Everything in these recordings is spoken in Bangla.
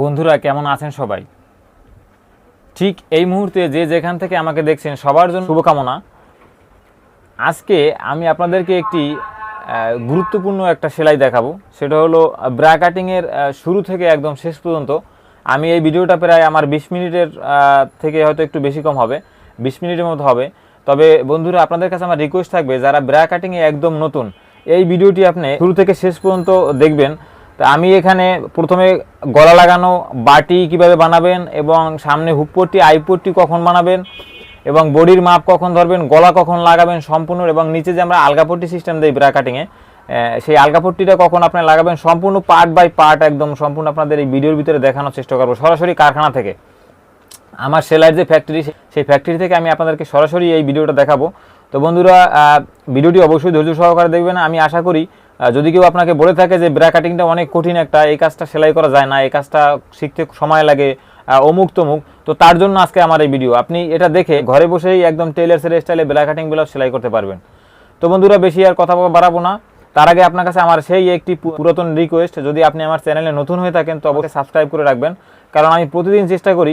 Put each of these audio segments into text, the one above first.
বন্ধুরা, কেমন আছেন সবাই? ঠিক এই মুহূর্তে যে যেখান থেকে আমাকে দেখছেন, সবার জন্য শুভকামনা। আজকে আমি আপনাদেরকে একটি গুরুত্বপূর্ণ একটা সেলাই দেখাবো। সেটা হলো ব্রা কাটিংয়ের শুরু থেকে একদম শেষ পর্যন্ত। আমি এই ভিডিওটা প্রায় আমার বিশ মিনিটের থেকে হয়তো একটু বেশি কম হবে। বিশ মিনিটের মতো হবে। তবে বন্ধুরা, আপনাদের কাছে আমার রিকোয়েস্ট থাকবে, যারা ব্রা কাটিংয়ে একদম নতুন, এই ভিডিওটি আপনি শুরু থেকে শেষ পর্যন্ত দেখবেন। তা আমি এখানে প্রথমে গলা লাগানো, বাটি কীভাবে বানাবেন এবং সামনে হুকপট্টি আইপট্টি কখন বানাবেন এবং বডির মাপ কখন ধরবেন, গলা কখন লাগাবেন সম্পূর্ণ এবং নিচে যে আমরা আলগাপট্টি সিস্টেম দিই ব্রা কাটিংয়ে সেই আলগাপট্টিটা কখন আপনি লাগাবেন সম্পূর্ণ পার্ট বাই পার্ট একদম সম্পূর্ণ আপনাদের এই ভিডিওর ভিতরে দেখানোর চেষ্টা করব সরাসরি কারখানা থেকে। আমার সেলাইয়ের যে ফ্যাক্টরি সেই ফ্যাক্টরি থেকে আমি আপনাদেরকে সরাসরি এই ভিডিওটা দেখাবো। তো বন্ধুরা ভিডিওটি অবশ্যই ধৈর্য সহকারে দেখবেন। আমি আশা করি যদি কেউ আপনাকে বলে থাকে যে ব্রা কাটিংটা অনেক কঠিন একটা, এই কাজটা সেলাই করা যায় না, এই কাজটা শিখতে সময় লাগে অমুক তমুক, তো তার জন্য আজকে আমার এই ভিডিও আপনি এটা দেখে ঘরে বসেই একদম টেলার্সের স্টাইলে ব্রা কাটিং ব্লাউজ সেলাই করতে পারবেন। তো বন্ধুরা, বেশি আর কথা বাড়াবো না। তার আগে আপনার কাছে আমার সেই একটি পুরাতন রিকোয়েস্ট যদি আপনি আমার চ্যানেলে নতুন হয়ে থাকেন, তো অবশ্যই সাবস্ক্রাইব করে রাখবেন। কারণ আমি প্রতিদিন চেষ্টা করি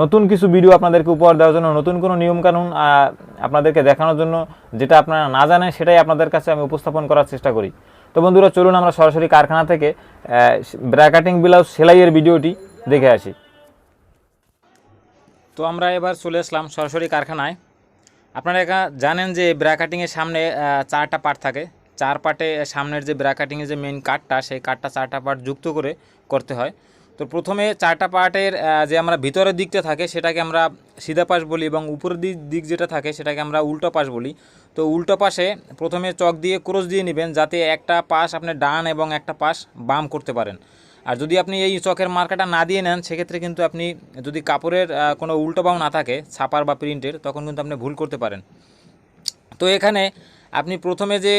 নতুন কিছু ভিডিও আপনাদেরকে উপহার দেওয়ার জন্য, নতুন কোনো নিয়মকানুন আপনাদেরকে দেখানোর জন্য যেটা আপনারা না জানেন, সেটাই আপনাদের কাছে আমি উপস্থাপন করার চেষ্টা করি। তো বন্ধুরা, চলুন আমরা সরাসরি কারখানা থেকে ব্র্যাকাটিং ব্লাউজ সেলাইয়ের ভিডিওটি দেখে আসি। তো আমরা এবার চলে আসলাম সরাসরি কারখানায়। আপনারা জানেন যে ব্রা কাটিংয়ের সামনে চারটা পার্ট থাকে। চার পার্টে সামনের যে ব্রা কাটিংয়ের যে মেন কাঠটা সেই কাঠটা চারটা পার্ট যুক্ত করে করতে হয়। তো প্রথমে চারটা পার্টের যে আমরা ভিতরের দিকটা থাকে সেটাকে আমরা সিধা পাশ বলি এবং উপরের দিক দিক যেটা থাকে সেটাকে আমরা উল্টো পাশ বলি। তো উল্টো পাশে প্রথমে চক দিয়ে ক্রস দিয়ে নেবেন যাতে একটা পাশ আপনি ডান এবং একটা পাশ বাম করতে পারেন। আর যদি আপনি এই চকের মার্কাটা না দিয়ে নেন, সেক্ষেত্রে কিন্তু আপনি যদি কাপড়ের কোনো উল্টো বাও না থাকে, ছাপার বা প্রিন্টের, তখন কিন্তু আপনি ভুল করতে পারেন। তো এখানে আপনি প্রথমে যে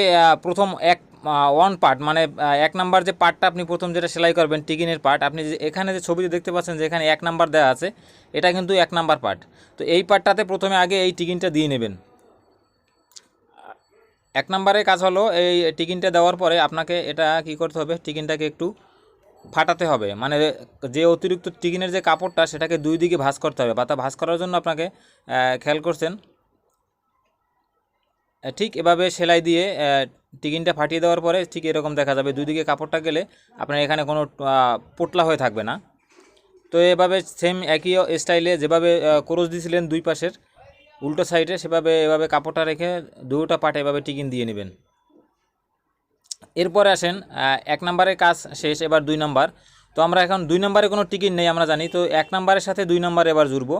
প্রথম এক ওয়ান পার্ট মানে এক নাম্বার যে পার্টটা আপনি প্রথম যেটা সেলাই করবেন, টিকিনের পার্ট আপনি যে এখানে যে ছবিতে দেখতে পাচ্ছেন যে এখানে এক নাম্বার দেওয়া আছে, এটা কিন্তু এক নাম্বার পার্ট তো এই পার্টটাতে প্রথমে আগে এই টিকিনটা দিয়ে নেবেন। এক নম্বরের কাজ হলো, এই টিকিনটা দেওয়ার পরে আপনাকে এটা কি করতে হবে, টিকিনটাকে একটু ফাটাতে হবে। মানে যে অতিরিক্ত টিকিনের যে কাপড়টা, সেটাকে দুই দিকে ভাঁজ করতে হবে। বা তা ভাঁজ করার জন্য আপনাকে খেয়াল করছেন ঠিক এভাবে সেলাই দিয়ে টিকিনটা ফাটিয়ে দেওয়ার পরে ঠিক এরকম দেখা যাবে। দুই দিকে কাপড়টা গেলে আপনার এখানে কোনো পোটলা হয়ে থাকবে না। তো এভাবে সেম একই স্টাইলে যেভাবে ক্রোশ দিয়েছিলেন দুই পাশের, উল্টো সাইডে সেভাবে, এভাবে কাপড়টা রেখে দুটো পাটে এভাবে টিকিন দিয়ে নেবেন। এরপরে আসেন এক নম্বরের কাজ শেষ, এবার দুই নাম্বার। তো আমরা এখন দুই নম্বরে কোনো টিকিট নেই, আমরা জানি। তো এক নম্বরের সাথে দুই নম্বর এবার জুড়বো।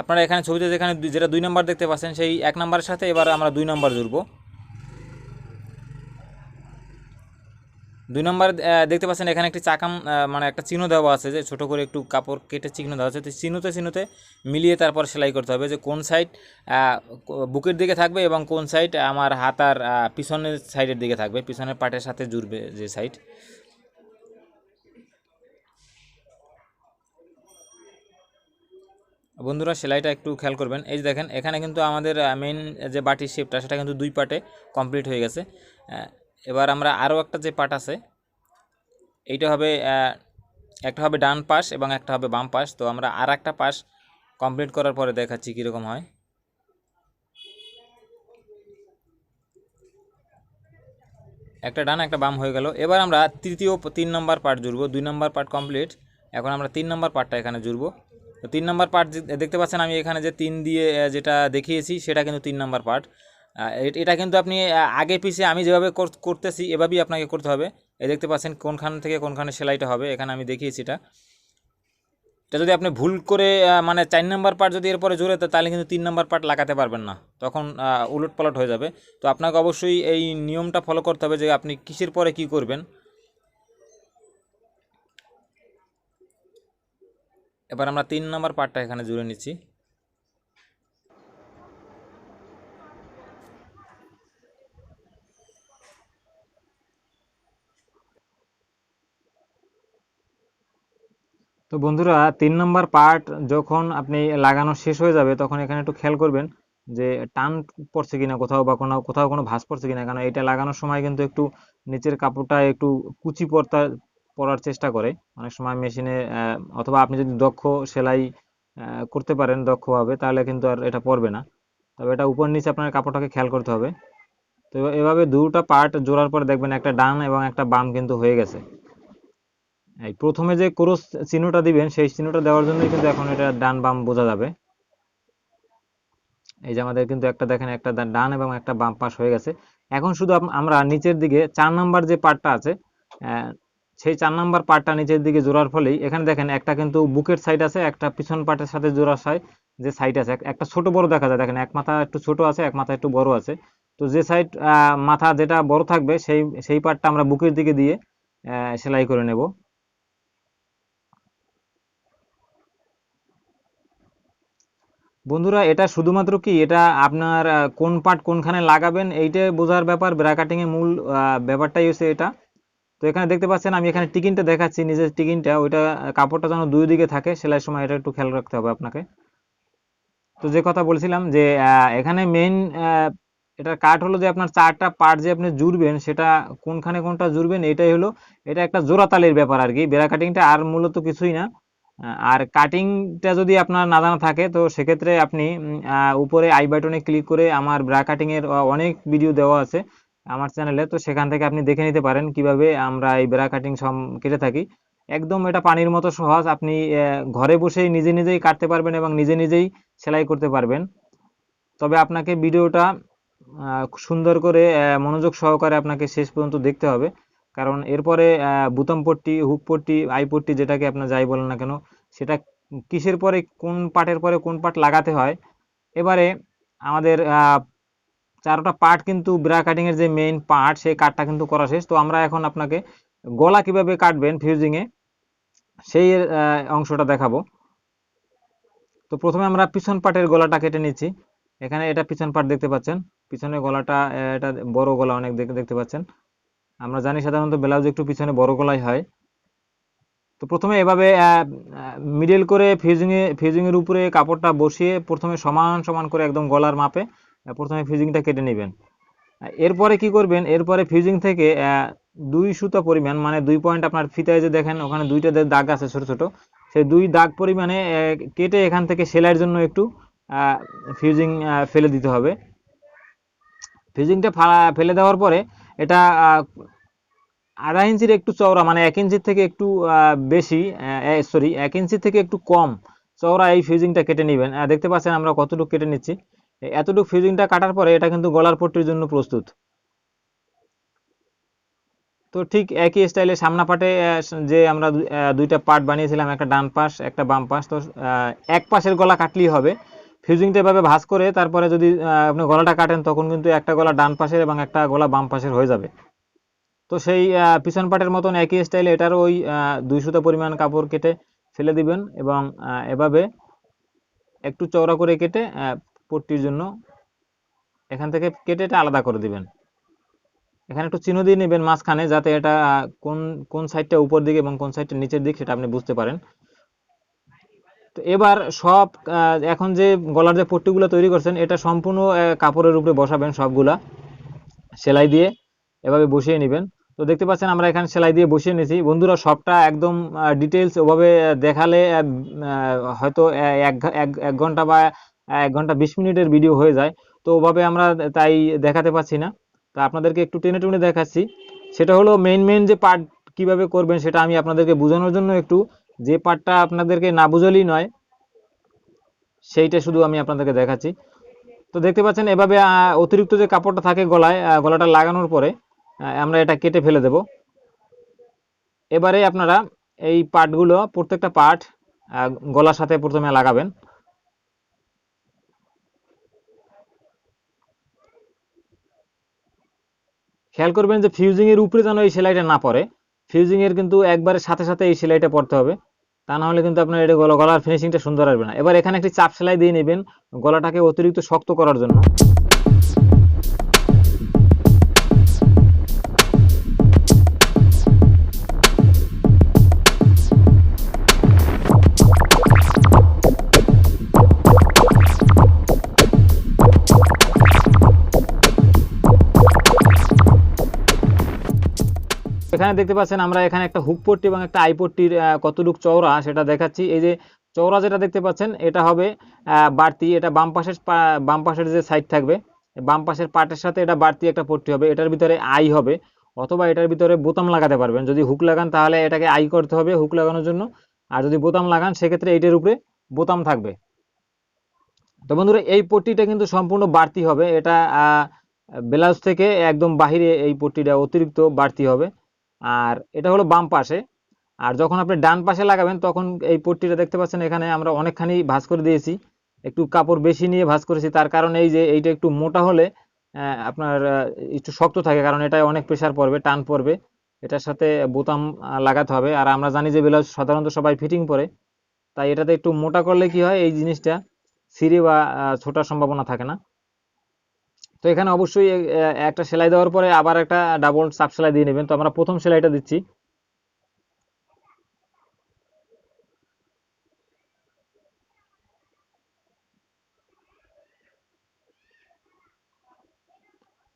আপনারা এখানে ছবিতে যেখানে যেটা দুই নম্বর দেখতে পাচ্ছেন, সেই এক নম্বরের সাথে এবার আমরা দুই নম্বর জুড়বো। দুই নম্বর দেখতে পাচ্ছেন এখানে একটি চাকাম মানে একটা চিহ্ন দেওয়া আছে যে ছোট করে একটু কাপড় কেটে চিহ্ন দেওয়া আছে। তো চিহ্নতে চিহ্নতে মিলিয়ে তারপর সেলাই করতে হবে যে কোন সাইড বুকের দিকে থাকবে এবং কোন সাইড আমার হাতার পিছনের সাইডের দিকে থাকবে, পিছনের পাটের সাথে জুড়বে যে সাইড বন্ধুরা সেলাইটা একটু খেয়াল করবেন। এই যে দেখেন, এখানে কিন্তু আমাদের মেইন যে বাটির শেপটা সেটা কিন্তু দুই পার্টে কমপ্লিট হয়ে গেছে। এবার আমরা আরও একটা যে পার্ট আছে, এইটা হবে একটা হবে ডান পাশ এবং একটা হবে বাম পাশ। তো আমরা আর একটা পাশ কমপ্লিট করার পরে দেখাচ্ছি কীরকম হয়। একটা ডান, একটা বাম হয়ে গেল। এবার আমরা তৃতীয় তিন নম্বর পার্ট জুড়বো। দুই নম্বর পার্ট কমপ্লিট এখন আমরা তিন নম্বর পার্টটা এখানে জুড়বো। তিন নম্বর পার্ট দেখতে পাচ্ছেন আমি এখানে যে তিন দিয়ে যেটা দেখিয়েছি, সেটা কিন্তু তিন নম্বর পার্ট এটা কিন্তু আপনি আগে পিছে আমি যেভাবে কর- করতেছি, এভাবেই আপনাকে করতে হবে। এই দেখতে পাচ্ছেন কোনখান থেকে কোনখানে সেলাইটা হবে, এখানে আমি দেখিয়েছি এটা। এটা যদি আপনি ভুল করে মানে চার নম্বর পার্ট যদি এরপরে জোরে তাহলে কিন্তু তিন নম্বর পার্ট লাগাতে পারবেন না। তখন উলট পালট হয়ে যাবে। তো আপনাকে অবশ্যই এই নিয়মটা ফলো করতে হবে যে আপনি কিসের পরে কি করবেন। এবার আমরা তিন নম্বর পার্টটা এখানে জুড়ে নিচ্ছি। তো বন্ধুরা, তিন নম্বর পার্ট যখন আপনি লাগানো শেষ হয়ে যাবে, তখন এখানে একটু খেয়াল করবেন যে টান পড়ছে কিনা কোথাও বা কোনো, কোথাও কোনো ভাঁজ পড়ছে কিনা কারণ এটা লাগানোর সময় কিন্তু একটু নিচের কাপড়টা একটু কুচি পড়তা পরার চেষ্টা করে। অনেক সময় মেশিনে অথবা আপনি যদি দক্ষ সেলাই করতে পারেন দক্ষভাবে, তাহলে কিন্তু আর এটা পড়বে না। তবে এটা উপর নিচে আপনার কাপড়টাকে খেয়াল করতে হবে। তো এভাবে দুটো পার্ট জোড়ার পরে দেখবেন একটা ডান এবং একটা বাম কিন্তু হয়ে গেছে। এই প্রথমে যে ক্রস চিহ্নটা দিবেন, সেই চিহ্নটা দেওয়ার জন্যই কিন্তু এখন এটা ডান বাম বোঝা যাবে। এই যে আমাদের কিন্তু একটা দেখেন, একটা ডান এবং একটা বাম পাশ হয়ে গেছে। এখন শুধু আমরা নিচের দিকে চার নাম্বার যে পার্টটা আছে সেই চার নাম্বার পার্টটা নিচের দিকে জোড়ার ফলেই, এখানে দেখেন একটা কিন্তু বুকের সাইড আছে, একটা পিছন পার্টের সাথে জোড়া সাইড যে সাইড আছে একটা ছোট বড় দেখা যায়, দেখেন এক মাথা একটু ছোট আছে, এক মাথা একটু বড় আছে। তো যে সাইড মাথা যেটা বড় থাকবে, সেই সেই পার্টটা আমরা বুকের দিকে দিয়ে সেলাই করে নেব। বন্ধুরা, এটা শুধুমাত্র কি, এটা আপনার কোন পার্ট কোনখানে লাগাবেন এইটা বোঝার ব্যাপার। ব্রা এর মূল ব্যাপারটাই হচ্ছে এটা। তো এখানে দেখতে পাচ্ছেন, আমি এখানে টিকিনটা দেখাচ্ছি, নিজের টিকিনটা, ওইটা কাপড়টা যেন দুই দিকে থাকে সেলাইয়ের সময় এটা একটু খেয়াল রাখতে হবে আপনাকে। তো যে কথা বলছিলাম যে এখানে মেইন এটার কাট হলো যে আপনার চারটা পার্ট যে আপনি জুড়বেন, সেটা কোনখানে কোনটা জুড়বেন, এটাই হলো, এটা একটা জোড়াতালির ব্যাপার আর কি, বেড়া কাটিংটা আর মূলত কিছুই না। আর কাটিংটা যদি আপনার না জানা থাকে, তো সেক্ষেত্রে আপনি উপরে আই বাটনে ক্লিক করে আমার ব্রা কাটিংয়ের অনেক ভিডিও দেওয়া আছে। আমার চ্যানেলে। তো সেখান থেকে আপনি দেখে নিতে পারেন কীভাবে আমরা এই ব্রা কাটিং সব কেটে থাকি। একদম এটা পানির মতো সহজ। আপনি ঘরে বসেই নিজে নিজেই কাটতে পারবেন এবং নিজে নিজেই সেলাই করতে পারবেন। তবে আপনাকে ভিডিওটা সুন্দর করে মনোযোগ সহকারে আপনাকে শেষ পর্যন্ত দেখতে হবে। কারণ এরপরে বুতাম পট্টি, হুক পট্টি, আই পট্টি যেটাকে আপনার যাই বলেন না কেন, সেটা কিসের পরে, কোন পার্টের পরে কোন পার্ট লাগাতে হয়। এবারে আমাদের চারোটা পার্ট কিন্তু ব্রা কাটিং এর যে মেইন পার্ট সেই কাটটা কিন্তু করা শেষ। তো আমরা এখন আপনাকে গলা কীভাবে কাটবেন ফিউজিং এ, সেই অংশটা দেখাবো। তো প্রথমে আমরা পিছন পার্টের গলাটা কেটে নিচ্ছি। এখানে এটা পিছন পার্ট দেখতে পাচ্ছেন। পিছনের গলাটা, এটা বড় গলা অনেক দেখে দেখতে পাচ্ছেন। আমরা জানি সাধারণত ব্লাউজ একটু পিছনে বড় গলাই হয়। তো প্রথমে এভাবে মিডল করে ফিউজিং এ ফিউজিং এর উপরে কাপড়টা বসিয়ে প্রথমে সমান সমান করে একদম গলার মাপে প্রথমে ফিউজিংটা কেটে নেবেন। এরপরে কি করবেন? এরপরে ফিউজিং থেকে দুই সুতা পরিমাণ মানে দুই পয়েন্ট আপনার ফিতায় যে দেখেন, ওখানে দুইটা দাগ আছে ছোট ছোট, সেই দুই দাগ পরিমাণে কেটে এখান থেকে সেলাইয়ের জন্য একটু ফিউজিং ফেলে দিতে হবে। ফিউজিংটা ফেলে দেওয়ার পরে এটা আধা ইঞ্চির একটু চওড়া মানে এক ইঞ্চির থেকে একটু বেশি সরি এক ইঞ্চির থেকে একটু কম চওড়া এই ফিউজিংটা কেটে নেবেন। দেখতে পাচ্ছেন আমরা কতটুকু কেটে নিচ্ছি। এতটুকু ফিউজিংটা কাটার পরে এটা কিন্তু গলার পট্টির জন্য প্রস্তুত। তো ঠিক একই স্টাইলে সামনা পাটে যে আমরা দুইটা পার্ট বানিয়েছিলাম, একটা ডান পাশ, একটা বাম পাশ, তো এক পাশের গলা কাটলেই হবে। ফিউজিংটা এভাবে ভাঁজ করে তারপরে যদি আপনি গলাটা কাটেন, তখন কিন্তু একটা গলা ডান পাশের এবং একটা গলা বাম পাশের হয়ে যাবে। তো সেই পিছন পাটের মতন একই স্টাইলে এটারও ওই দুই সুতা পরিমাণ কাপড় কেটে ফেলে দিবেন এবং এভাবে একটু চওড়া করে কেটে পট্টির জন্য এখান থেকে কেটে এটা আলাদা করে দিবেন। এখানে একটু চিহ্ন দিয়ে নেবেন মাঝখানে যাতে এটা কোন কোন সাইডটা উপর দিকে এবং কোন সাইডটা নিচের দিক সেটা আপনি বুঝতে পারেন। তো এবার সব এখন যে গলার যে পট্টিগুলো তৈরি করছেন, এটা সম্পূর্ণ কাপড়ের উপরে বসাবেন সবগুলা। সেলাই দিয়ে এভাবে বসিয়ে নেবেন। তো দেখতে পাচ্ছেন আমরা এখানে সেলাই দিয়ে বসিয়ে নিয়েছি। বন্ধুরা, সবটা একদম ডিটেলস ওভাবে দেখালে হয়তো এক এক ঘণ্টা বা এক ঘণ্টা বিশ মিনিটের ভিডিও হয়ে যায়। তো ওভাবে আমরা তাই দেখাতে পাচ্ছি না। তো আপনাদেরকে একটু টেনে টুনে দেখাচ্ছি। সেটা হলো মেন মেন যে পার্ট কীভাবে করবেন সেটা আমি আপনাদেরকে বোঝানোর জন্য একটু। যে পার্টটা আপনাদেরকে না বুঝালেই নয়, সেইটা শুধু আমি আপনাদেরকে দেখাচ্ছি। তো দেখতে পাচ্ছেন, এভাবে অতিরিক্ত যে কাপড়টা থাকে গলায় গলাটা লাগানোর পরে আমরা এটা কেটে ফেলে দেব। এবারে আপনারা এই পার্টগুলো প্রত্যেকটা পার্ট গলার সাথে প্রথমে লাগাবেন। খেয়াল করবেন যে ফিউজিং এর উপরে যেন এই সেলাইটা না পড়ে। ফিউজিং এর কিন্তু একবারে সাথে সাথে এই সেলাইটা পড়তে হবে। তা না হলে কিন্তু আপনার এটা গলা, গলার ফিনিশিংটা সুন্দর আসবে না। এবার এখানে একটি চাপ সেলাই দিয়ে নেবেন গলাটাকে অতিরিক্ত শক্ত করার জন্য। এখানে দেখতে পাচ্ছেন আমরা এখানে একটা হুক পট্টি এবং একটা আই পট্টির আহ, কতটুক চওড়া সেটা দেখাচ্ছি। এই যে চওড়া যেটা দেখতে পাচ্ছেন এটা হবে বাড়তি এটা বাম পাশের বাম পাশের যে সাইড থাকবে বাম পাশের পাটের সাথে এটা বাড়তি একটা পট্টি হবে। এটার ভিতরে আই হবে অথবা এটার ভিতরে বোতাম লাগাতে পারবেন। যদি হুক লাগান তাহলে এটাকে আই করতে হবে হুক লাগানোর জন্য। আর যদি বোতাম লাগান সেক্ষেত্রে এইটার উপরে বোতাম থাকবে। তো বন্ধুরা এই পট্টিটা কিন্তু সম্পূর্ণ বাড়তি হবে। এটা ব্লাউজ থেকে একদম বাহিরে এই পট্টিটা অতিরিক্ত বাড়তি হবে। আর এটা হলো বাম পাশে। আর যখন আপনি ডান পাশে লাগাবেন, তখন এই পট্টিটা দেখতে পাচ্ছেন, এখানে আমরা অনেকখানি ভাঁজ করে দিয়েছি। একটু কাপড় বেশি নিয়ে ভাঁজ করেছি, তার কারণে এই যে এইটা একটু মোটা হলে আপনার একটু শক্ত থাকে, কারণ এটায় অনেক প্রেশার পড়বে, টান পড়বে। এটার সাথে বোতাম লাগাতে হবে। আর আমরা জানি যে ব্লাউজ সাধারণত সবাই ফিটিং পরে। তাই এটাতে একটু মোটা করলে কি হয়, এই জিনিসটা ছিঁড়ে বা ছোটার সম্ভাবনা থাকে না। তো এখানে অবশ্যই একটা সেলাই দেওয়ার পরে আবার একটা ডাবল চাপ সেলাই দিয়ে নেবেন। তো আমরা প্রথম সেলাইটা দিচ্ছি।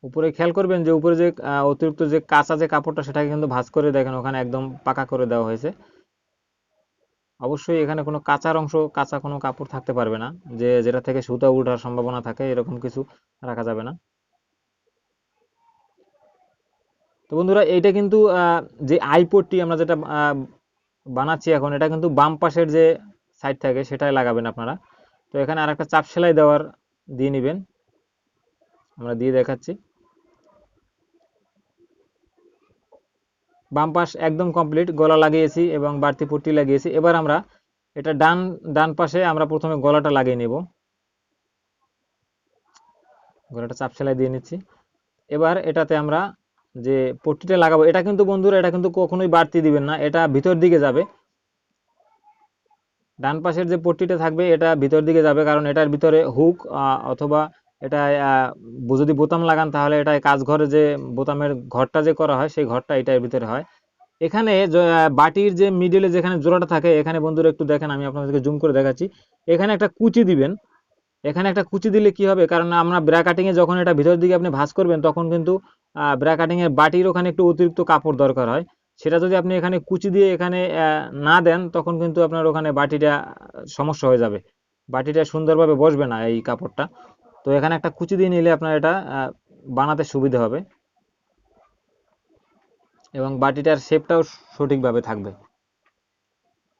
উপরে খেয়াল করবেন যে উপরে যে অতিরিক্ত যে কাঁচা যে কাপড়টা, সেটাকে কিন্তু ভাঁজ করে দেখেন, ওখানে একদম পাকা করে দেওয়া হয়েছে। অবশ্যই এখানে কোনো কাঁচার অংশ, কাঁচা কোনো কাপড় থাকতে পারবে না। যে যেটা থেকে সুতা উঠার সম্ভাবনা থাকে, এরকম কিছু রাখা যাবে না। তো বন্ধুরা, এইটা কিন্তু যে আইপোডটি আমরা যেটা বানাচ্ছি এখন, এটা কিন্তু বাম পাশের যে সাইড থাকে সেটাই লাগাবেন আপনারা। তো এখানে আর একটা চাপ সেলাই দেওয়ার দিয়ে নেবেন। আমরা দিয়ে দেখাচ্ছি। বাম পাশ একদম কমপ্লিট গলা লাগিয়েছি এবং বাড়তি পট্টি লাগিয়েছি। এবার আমরা এটা ডান ডান পাশে আমরা প্রথমে গলাটা লাগিয়ে নেব। গলাটা চাপ সেলাই দিয়ে নিচ্ছি। এবার এটাতে আমরা যে পট্টিটা লাগাবো, এটা কিন্তু বন্ধুরা, এটা কিন্তু কখনোই বাড়তি দিবেন না, এটা ভিতর দিকে যাবে। ডান পাশের যে পট্টিটা থাকবে, এটা ভিতর দিকে যাবে, কারণ এটার ভিতরে হুক অথবা এটা যদি বোতাম লাগান তাহলে এটা কাজ ঘরে যে বোতামের ঘরটা যে করা হয়, সেই ঘরটা এটার ভিতরে হয়। এখানে বাটির যে মিডিলে যেখানে জোড়াটা থাকে, এখানে বন্ধুরা একটু দেখেন, আমি আপনাদেরকে জুম করে দেখাচ্ছি। এখানে একটা কুচি দিবেন। এখানে একটা কুচি দিলে কি হবে? কারণ আমরা ব্রা কাটিং এ যখন এটা ভিতর দিকে আপনি ভাঁজ করবেন, তখন কিন্তু ব্রা কাটিং এর বাটির ওখানে একটু অতিরিক্ত কাপড় দরকার হয়। সেটা যদি আপনি এখানে কুচি দিয়ে এখানে না দেন, তখন কিন্তু আপনার ওখানে বাটিটা সমস্যা হয়ে যাবে। বাটিটা সুন্দরভাবে বসবে না এই কাপড়টা। তো এখানে একটা কুচি দিয়ে নিলে আপনার এটা বানাতে সুবিধা হবে। এবং বাটিটার শেপটাও সঠিকভাবে থাকবে।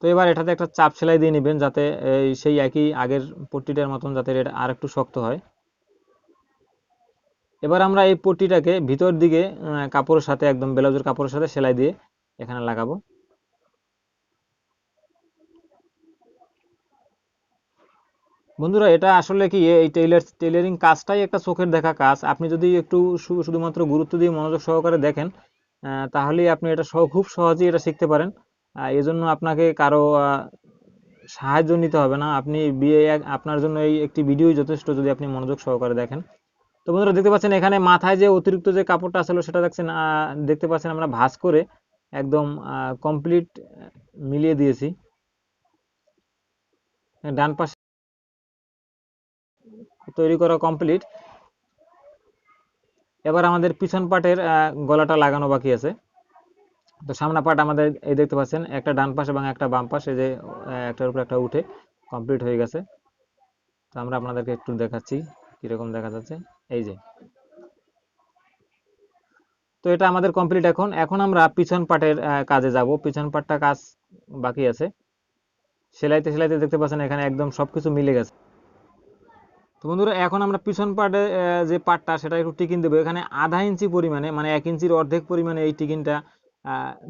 তো এবার এটাতে একটা চাপ সেলাই দিয়ে নেবেন যাতে সেই একই আগের পট্টিটার মতন যাতে এটা আর একটু শক্ত হয়। এবার আমরা এই পট্টিটাকে ভিতর দিকে কাপড়ের সাথে, একদম ব্লাউজের কাপড়ের সাথে সেলাই দিয়ে এখানে লাগাবো। বন্ধুরা এটা আসলে কি এই টেইলার টেইলারিং কাজটাই একটা চোখের দেখা কাজ। আপনি যদি একটু শুধুমাত্র গুরুত্ব দিয়ে মনোযোগ সহকারে দেখেন আহ, তাহলেই আপনি এটা খুব সহজেই এটা শিখতে পারেন। আহ, এজন্য আপনাকে কারও সাহায্য নিতে হবে না। আপনি বিয়ে আপনার জন্য এই একটি ভিডিওই যথেষ্ট যদি আপনি মনোযোগ সহকারে দেখেন। তো বন্ধুরা দেখতে পাচ্ছেন এখানে মাথায় যে অতিরিক্ত যে কাপড়টা ছিল সেটা দেখছেন দেখতে পাচ্ছেন আমরা ভাঁজ করে একদম কমপ্লিট মিলিয়ে দিয়েছি। ডান পাশে তৈরি করা কমপ্লিট এবার আমাদের পিছন পাটের গলাটা লাগানো বাকি আছে। তো সামনা পাট আমাদের এই দেখতে পাচ্ছেন, একটা ডান পাশ এবং একটা বাম পাশ, এই যে একটার উপর একটা উঠে কমপ্লিট হয়ে গেছে। তো আমরা আপনাদেরকে একটু দেখাচ্ছি, কীরকম দেখা যাচ্ছে। এই যে। তো এটা আমাদের কমপ্লিট এখন। এখন আমরা পিছন পাটের কাজে যাব। পিছন পাটটা কাজ বাকি আছে। সেলাইতে সেলাইতে দেখতে পাচ্ছেন, এখানে একদম সবকিছু মিলে গেছে। তো বন্ধুরা এখন আমরা পিছন আহ, যে পাটটা সেটা একটু টিকিন দেবো। এখানে আধা ইঞ্চি পরিমাণে মানে এক ইঞ্চির অর্ধেক পরিমাণে এই টিকিনটা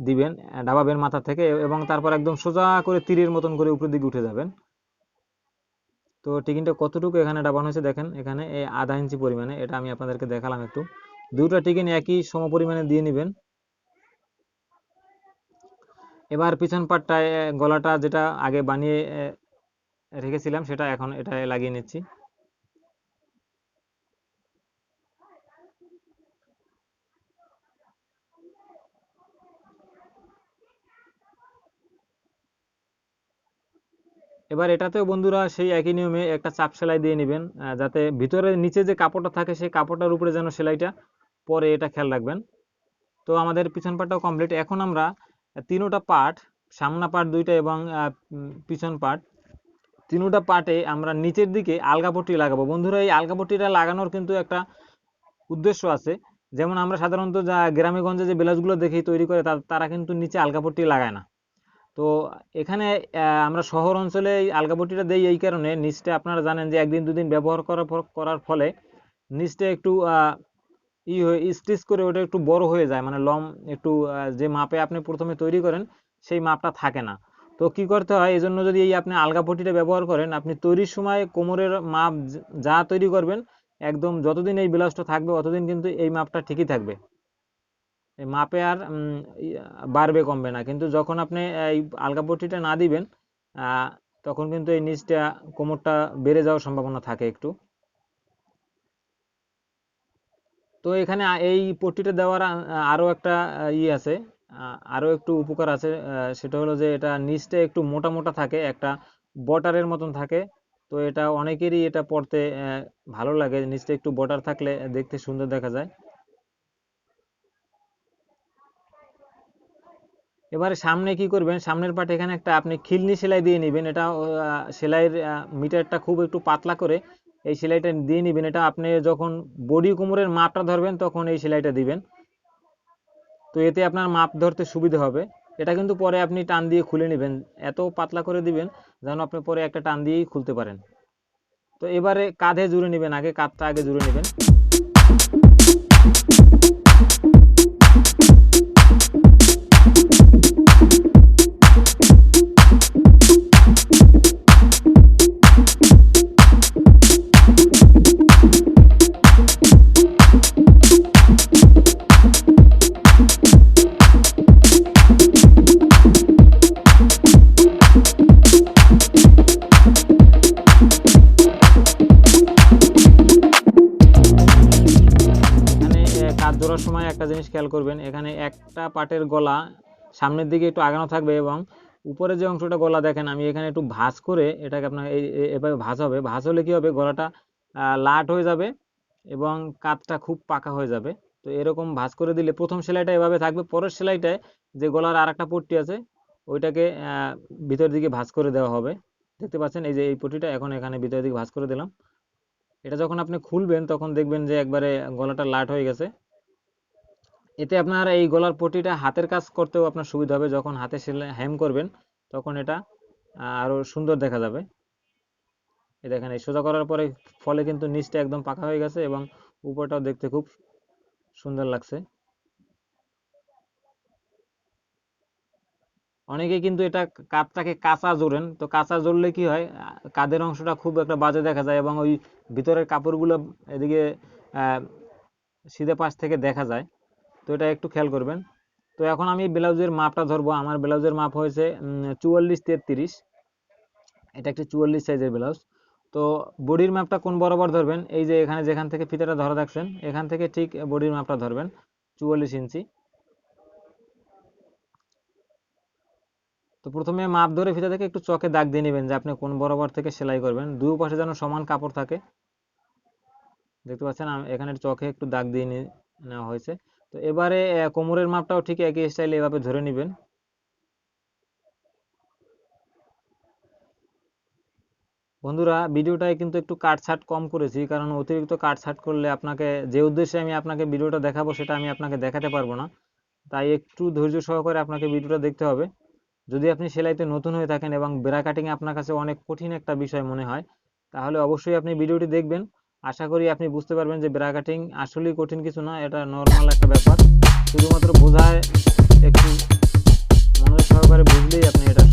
দিবেন আহ, ডাবাবের মাথা থেকে এবং তারপর একদম সোজা করে তীরের মতন করে উপরের দিকে উঠে যাবেন। তো টিকিনটা কতটুকু এখানে ডাবানো হয়েছে দেখেন এখানে এই আধা ইঞ্চি পরিমাণে এটা আমি আপনাদেরকে দেখালাম একটু। দুটো টিকিন একই সম পরিমাণে দিয়ে নেবেন। এবার পিছন পাটটায় গলাটা যেটা আগে বানিয়ে রেখেছিলাম সেটা এখন এটা লাগিয়ে নিচ্ছি। এবার এটাতেও বন্ধুরা সেই একই নিয়মে একটা চাপ সেলাই দিয়ে নেবেন যাতে ভিতরে নিচে যে কাপড়টা থাকে সেই কাপড়টার উপরে যেন সেলাইটা পরে এটা খেয়াল রাখবেন। তো আমাদের পিছন পার্টটাও কমপ্লিট। এখন আমরা তিনোটা পার্ট সামনা পার্ট দুইটা এবং পিছন পার্ট তিনোটা পার্টে আমরা নিচের দিকে আলগাপট্টি লাগাবো। বন্ধুরা, এই আলগাপট্টিটা লাগানোর কিন্তু একটা উদ্দেশ্য আছে। যেমন আমরা সাধারণত যা গ্রামেগঞ্জে যে ব্লাউজগুলো দেখি তৈরি করে, তারা কিন্তু নিচে আলগাপট্টি লাগায় না। তো এখানে আমরা শহর অঞ্চলে এই আলগাপট্টিটা দেই এই কারণে। নিচটা আপনারা জানেন যে একদিন দুদিন ব্যবহার করার করার ফলে নিচটা একটু ই হয়ে, স্টিচ করে ওটা একটু বড় হয়ে যায়। মানে লম একটু যে মাপে আপনি প্রথমে তৈরি করেন, সেই মাপটা থাকে না। তো কি করতে হয় এই জন্য যদি এই আপনি আলগা পট্টিটা ব্যবহার করেন, আপনি তৈরির সময় কোমরের মাপ যা তৈরি করবেন, একদম যতদিন এই ব্লাউজটা থাকবে ততদিন কিন্তু এই মাপটা ঠিকই থাকবে। মাপে আর বাড়বে, কমবে না। কিন্তু যখন আপনি এই আলগা পট্টিটা না দিবেন তখন কিন্তু এই নিচটা, কোমরটা বেড়ে যাওয়ার সম্ভাবনা থাকে একটু। তো এখানে এই পট্টিটা দেওয়ার, আ- আরও একটা ই আছে, আ- আরও একটু উপকার আছে সেটা হলো যে এটা নিচটা একটু মোটা মোটা থাকে, একটা বটারের মতন থাকে। তো এটা অনেকেরই এটা পড়তে ভালো লাগে। নিচটা একটু বটার থাকলে দেখতে সুন্দর দেখা যায়। এবারে সামনে কি করবেন? সামনের পার্ট এখানে একটা আপনি খিলনি সেলাই দিয়ে নেবেন। এটা সেলাইয়ের মিটারটা খুব একটু পাতলা করে এই সেলাইটা দিয়ে নেবেন। এটা আপনি যখন বডি কোমরের মাপটা ধরবেন, তখন এই সেলাইটা দিবেন। তো এতে আপনার মাপ ধরতে সুবিধা হবে। এটা কিন্তু পরে আপনি টান দিয়ে খুলে নেবেন। এত পাতলা করে দিবেন যেন আপনি পরে একটা টান দিয়েই খুলতে পারেন। তো এবারে কাঁধে জুড়ে নেবেন, আগে কাঁধটা আগে জুড়ে নেবেন। একটা জিনিস খেয়াল করবেন, এখানে একটা পাটের গলা সামনের দিকে একটু আগানো থাকবে এবং উপরে যে অংশটা গলা দেখেন, আমি এখানে একটু ভাঁজ করে এটাকে আপনার এভাবে ভাঁজ হবে। ভাঁজ হলে কি হবে? গলাটা লাট হয়ে যাবে এবং কাতটা খুব পাকা হয়ে যাবে। তো এরকম ভাঁজ করে দিলে প্রথম সেলাইটা এভাবে থাকবে, পরের সেলাইটায় যে গলার আর একটা পট্টি আছে, ওইটাকে ভিতর দিকে ভাঁজ করে দেওয়া হবে। দেখতে পাচ্ছেন, এই যে, এই পট্টিটা এখন এখানে ভিতর দিকে ভাঁজ করে দিলাম। এটা যখন আপনি খুলবেন, তখন দেখবেন যে একবারে গলাটা লাট হয়ে গেছে। এতে আপনার এই গলার পটিটা হাতের কাজ করতেও আপনার সুবিধা হবে। যখন হাতে সেলাই হ্যাম করবেন তখন এটা আহ, আরও সুন্দর দেখা যাবে। এই দেখেন এই সোজা করার পরে ফলে কিন্তু নিচটা একদম পাকা হয়ে গেছে এবং উপরটাও দেখতে খুব সুন্দর লাগছে। অনেকে কিন্তু এটা কাঁধটাকে কাঁচা জোরেন তো কাঁচা জোড়লে কি হয় কাঁধের অংশটা খুব একটা বাজে দেখা যায় এবং ওই ভিতরের কাপড়গুলো এদিকে সিধে পাশ থেকে দেখা যায়। তো এটা একটু খেয়াল করবেন। তো এখন আমি ব্লাউজের মাপটা ধরবো। আমার ব্লাউজের মাপ হয়েছে চুয়াল্লিশ তেত্রিশ। এটা একটি চুয়াল্লিশ সাইজের ব্লাউজ। তো বডির মাপটা কোন বরাবর ধরবেন? এই যে এখানে যেখান থেকে ফিতাটা ধরা রাখছেন এখান থেকে ঠিক বডির মাপটা ধরবেন, চুয়াল্লিশ ইঞ্চি। তো প্রথমে মাপ ধরে ফিতা থেকে একটু চকে দাগ দিয়ে নেবেন যে আপনি কোন বরাবর থেকে সেলাই করবেন। দুই পাশে যেন সমান কাপড় থাকে। দেখতে পাচ্ছেন এখানে চকে একটু দাগ দিয়ে নেওয়া হয়েছে। তো এবারে কোমরের মাপটাও ঠিক একই স্টাইলে এভাবে ধরে নেবেন। বন্ধুরা, ভিডিওটায় কিন্তু একটু কাটছাট কম করেছি, কারণ অতিরিক্ত কাটছাট করলে আপনাকে, যে উদ্দেশ্যে আমি আপনাকে ভিডিওটা দেখাবো সেটা আমি আপনাকে দেখাতে পারব না। তাই একটু ধৈর্য সহকারে আপনাকে ভিডিওটা দেখতে হবে। যদি আপনি সেলাইতে নতুন হয়ে থাকেন এবং ব্রা কাটিং আপনার কাছে অনেক কঠিন একটা বিষয় মনে হয়, তাহলে অবশ্যই আপনি ভিডিওটি দেখবেন। আশা করি আপনি বুঝতে পারবেন যে ব্রা কাটিং আসলেই কঠিন কিছু না, এটা নর্মাল একটা ব্যাপার। শুধুমাত্র বোঝায় একটু মনোযোগ সহকারে বুঝলেই আপনি এটা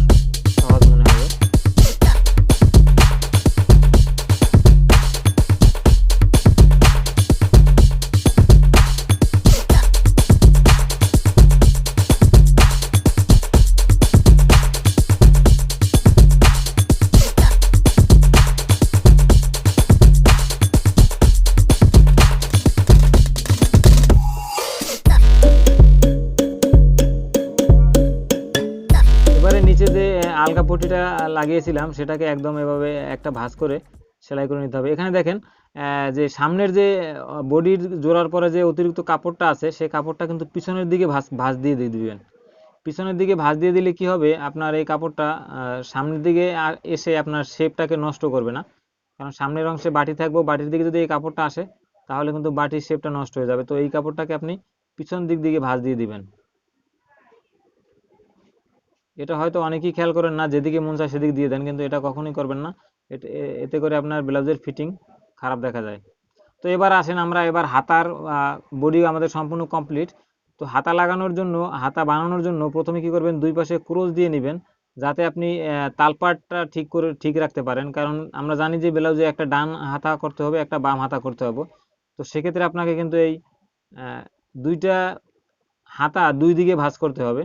লাগিয়েছিলাম, সেটাকে একদম এভাবে একটা ভাঁজ করে সেলাই করে নিতে হবে। এখানে দেখেন যে সামনের যে বডির জোড়ার পরে যে অতিরিক্ত কাপড়টা আছে, সেই কাপড়টা কিন্তু পিছনের দিকে ভাঁজ ভাঁজ দিয়ে দিয়ে দিবেন। পিছনের দিকে ভাঁজ দিয়ে দিলে কি হবে? আপনার এই কাপড়টা সামনের দিকে আর এসে আপনার শেপটাকে নষ্ট করবে না। কারণ সামনের অংশে বাটি থাকব, বাটির দিকে যদি এই কাপড়টা আসে, তাহলে কিন্তু বাটির শেপটা নষ্ট হয়ে যাবে। তো এই কাপড়টাকে আপনি পিছন দিক দিকে ভাঁজ দিয়ে দিবেন। এটা হয়তো অনেকেই খেয়াল করেন না, যেদিকে মন চায় সেদিকে দিয়ে দেন, কিন্তু এটা কখনোই করবেন না। এতে করে আপনার ব্লাউজের ফিটিং খারাপ দেখা যায়। তো এবার আসেন আমরা এবার হাতার বডি আমাদের সম্পূর্ণ কমপ্লিট তো হাতা লাগানোর জন্য, হাতা বানানোর জন্য প্রথমে কি করবেন, দুই পাশে ক্রোশ দিয়ে নেবেন, যাতে আপনি তালপাটটা ঠিক করে, ঠিক রাখতে পারেন। কারণ আমরা জানি যে ব্লাউজে একটা ডান হাতা করতে হবে, একটা বাম হাতা করতে হবে। তো সেক্ষেত্রে আপনাকে কিন্তু এই দুইটা হাতা দুই দিকে ভাঁজ করতে হবে।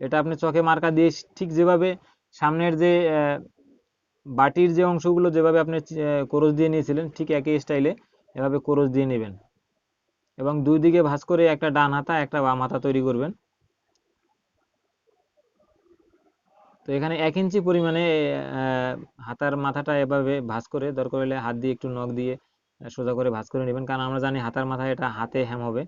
এটা আপনি চকে মার্কা দিয়ে ঠিক যেভাবে সামনের যে বাটির যে অংশগুলো যেভাবে আপনি কোরস দিয়ে নিয়েছিলেন, ঠিক একই স্টাইলে এভাবে কোরস দিয়ে নেবেন। এবং দুই দিকে ভাঁজ করে একটা ডান হাতা, একটা বাম হাতা তৈরি করবেন। তো এখানে এক ইঞ্চি পরিমাণে হাতার মাথাটা এভাবে ভাঁজ করে, দরকার হলে হাত দিয়ে একটু নখ দিয়ে সোজা করে ভাঁজ করে নেবেন। কারণ আমরা জানি হাতার মাথায় এটা হাতে হ্যাম হবে।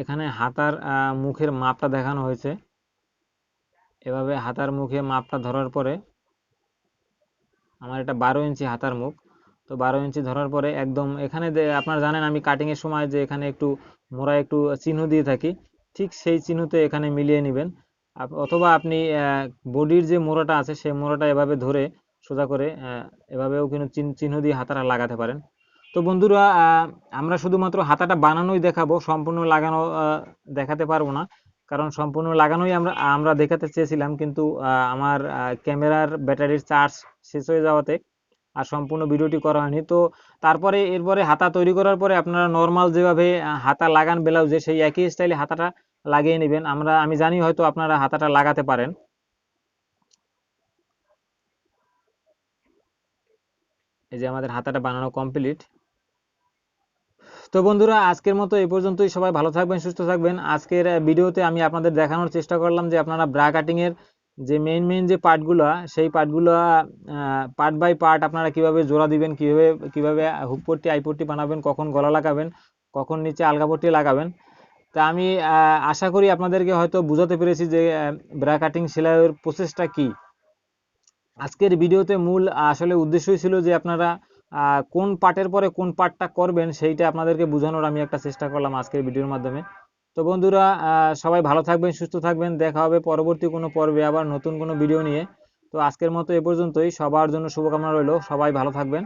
এখানে হাতার মুখের মাপটা দেখানো হয়েছে। এভাবে হাতার মুখে মাপটা ধরার পরে আমার এটা বারো ইঞ্চি হাতার মুখ। তো বারো ইঞ্চি ধরার পরে একদম এখানে আপনারা জানেন আমি কাটিং এর সময় যে এখানে একটু মোড়া একটু চিহ্ন দিয়ে থাকি, ঠিক সেই চিহ্নতে এখানে মিলিয়ে নেবেন। অথবা আপনি বডির যে মোড়াটা আছে সেই মোড়াটা এভাবে ধরে সোজা করে এভাবেও কিন্তু চিহ্ন দিয়ে হাতাটা লাগাতে পারেন। তো বন্ধুরা আমরা শুধুমাত্র হাতাটা বানানোই দেখাবো, সম্পূর্ণ লাগানো দেখাতে পারব না। কারণ সম্পূর্ণ লাগানোই আমরা আমরা দেখাতে চেয়েছিলাম, কিন্তু আমার ক্যামেরার ব্যাটারির চার্জ শেষ হয়ে যাওয়াতে আর সম্পূর্ণ ভিডিওটি করা হয়নি। তো তারপরে, এরপরে হাতা তৈরি করার পরে আপনারা নর্মাল যেভাবে হাতা লাগান, ব্লাউজে সেই একই স্টাইলে হাতাটা লাগিয়ে নেবেন। আমরা, আমি জানি হয়তো আপনারা হাতাটা লাগাতে পারেন। এই যে আমাদের হাতাটা বানানো কমপ্লিট তো বন্ধুরা, আজকের মতো এই পর্যন্তই। সবাই ভালো থাকবেন, সুস্থ থাকবেন। আজকের ভিডিওতে আমি আপনাদের দেখানোর চেষ্টা করলাম যে আপনারা ব্রা কাটিং এর যে মেইন মেইন যে পার্টগুলো, সেই পার্টগুলো পার্ট বাই পার্ট আপনারা কীভাবে জোড়া দিবেন, কীভাবে কীভাবে হুক পট্টি আই পট্টি বানাবেন, কখন গলা লাগাবেন, কখন নিচে আলগা পট্টি লাগাবেন। তা আমি আশা করি আপনাদেরকে হয়তো বুঝাতে পেরেছি যে ব্রা কাটিং সেলাইয়ের প্রসেসটা কি। আজকের ভিডিওতে মূল আসলে উদ্দেশ্যই ছিল যে আপনারা কোন পার্টের পরে কোন পার্টটা করবেন সেইটা আপনাদেরকে বোঝানোর আমি একটা চেষ্টা করলাম আজকের ভিডিওর মাধ্যমে। তো বন্ধুরা সবাই ভালো থাকবেন, সুস্থ থাকবেন। দেখা হবে পরবর্তী কোনো পর্বে আবার নতুন কোনো ভিডিও নিয়ে। তো আজকের মতো এ পর্যন্তই। সবার জন্য শুভকামনা রইল। সবাই ভালো থাকবেন।